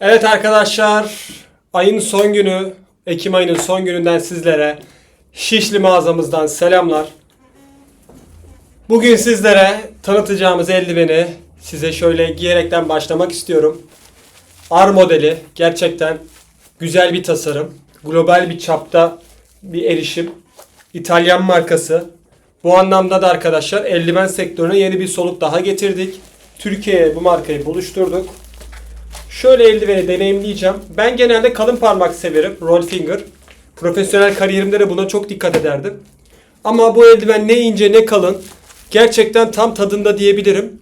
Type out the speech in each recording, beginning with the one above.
Evet arkadaşlar, ayın son günü, Ekim ayının son gününden sizlere Şişli mağazamızdan selamlar. Bugün sizlere tanıtacağımız eldiveni size şöyle giyerekten başlamak istiyorum. R modeli gerçekten güzel bir tasarım. Global bir çapta bir erişim. İtalyan markası. Bu anlamda da arkadaşlar eldiven sektörüne yeni bir soluk daha getirdik. Türkiye'ye bu markayı buluşturduk. Şöyle eldiveni deneyimleyeceğim. Ben genelde kalın parmak severim. Roll finger. Profesyonel kariyerimde de buna çok dikkat ederdim. Ama bu eldiven ne ince ne kalın. Gerçekten tam tadında diyebilirim.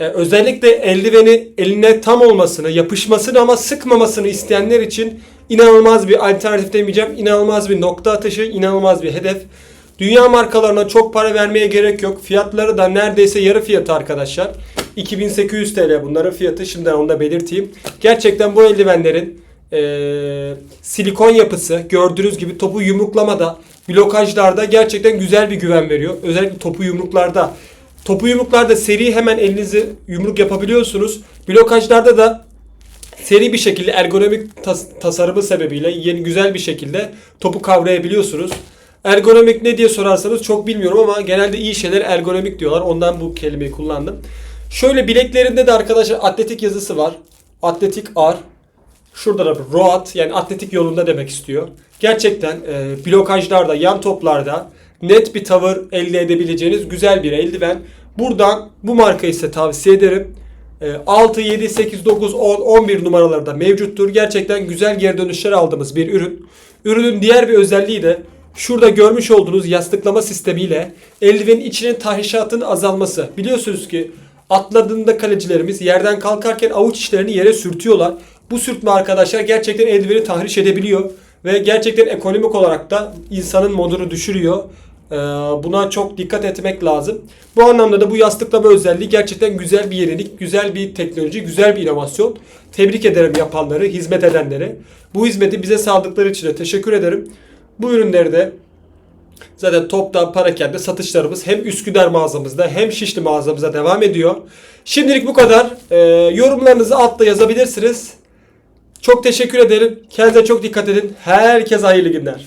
Ee, özellikle eldiveni eline tam olmasını, yapışmasını ama sıkmamasını isteyenler için inanılmaz bir alternatif demeyeceğim. İnanılmaz bir nokta atışı, inanılmaz bir hedef. Dünya markalarına çok para vermeye gerek yok. Fiyatları da neredeyse yarı fiyatı arkadaşlar. 2800 TL bunların fiyatı. Şimdiden onu da belirteyim. Gerçekten bu eldivenlerin eee, silikon yapısı gördüğünüz gibi topu yumruklamada, blokajlarda gerçekten güzel bir güven veriyor. Özellikle topu yumruklarda. Topu yumruklarda seri hemen elinizi yumruk yapabiliyorsunuz. Blokajlarda da seri bir şekilde ergonomik tas- tasarımı sebebiyle yeni güzel bir şekilde topu kavrayabiliyorsunuz. Ergonomik ne diye sorarsanız çok bilmiyorum ama genelde iyi şeyler ergonomik diyorlar. Ondan bu kelimeyi kullandım. Şöyle bileklerinde de arkadaşlar atletik yazısı var. Atletik R. Şurada da road yani atletik yolunda demek istiyor. Gerçekten e, blokajlarda, yan toplarda net bir tavır elde edebileceğiniz güzel bir eldiven. Buradan bu markayı size tavsiye ederim. E, 6, 7, 8, 9, 10, 11 numaralarda mevcuttur. Gerçekten güzel geri dönüşler aldığımız bir ürün. Ürünün diğer bir özelliği de şurada görmüş olduğunuz yastıklama sistemiyle eldivenin içinin tahrişatının azalması. Biliyorsunuz ki atladığında kalecilerimiz yerden kalkarken avuç içlerini yere sürtüyorlar. Bu sürtme arkadaşlar gerçekten eldiveni tahriş edebiliyor. Ve gerçekten ekonomik olarak da insanın modunu düşürüyor. Ee, Buna çok dikkat etmek lazım. Bu anlamda da bu yastıklama özelliği gerçekten güzel bir yenilik, güzel bir teknoloji, güzel bir inovasyon. Tebrik ederim yapanları, hizmet edenleri. Bu hizmeti bize sağladıkları için de teşekkür ederim. Bu ürünleri de Zaten toptan parakende satışlarımız hem Üsküdar mağazamızda hem Şişli mağazamızda devam ediyor. Şimdilik bu kadar. Ee, yorumlarınızı altta yazabilirsiniz. Çok teşekkür ederim. Kendinize çok dikkat edin. Herkese hayırlı günler.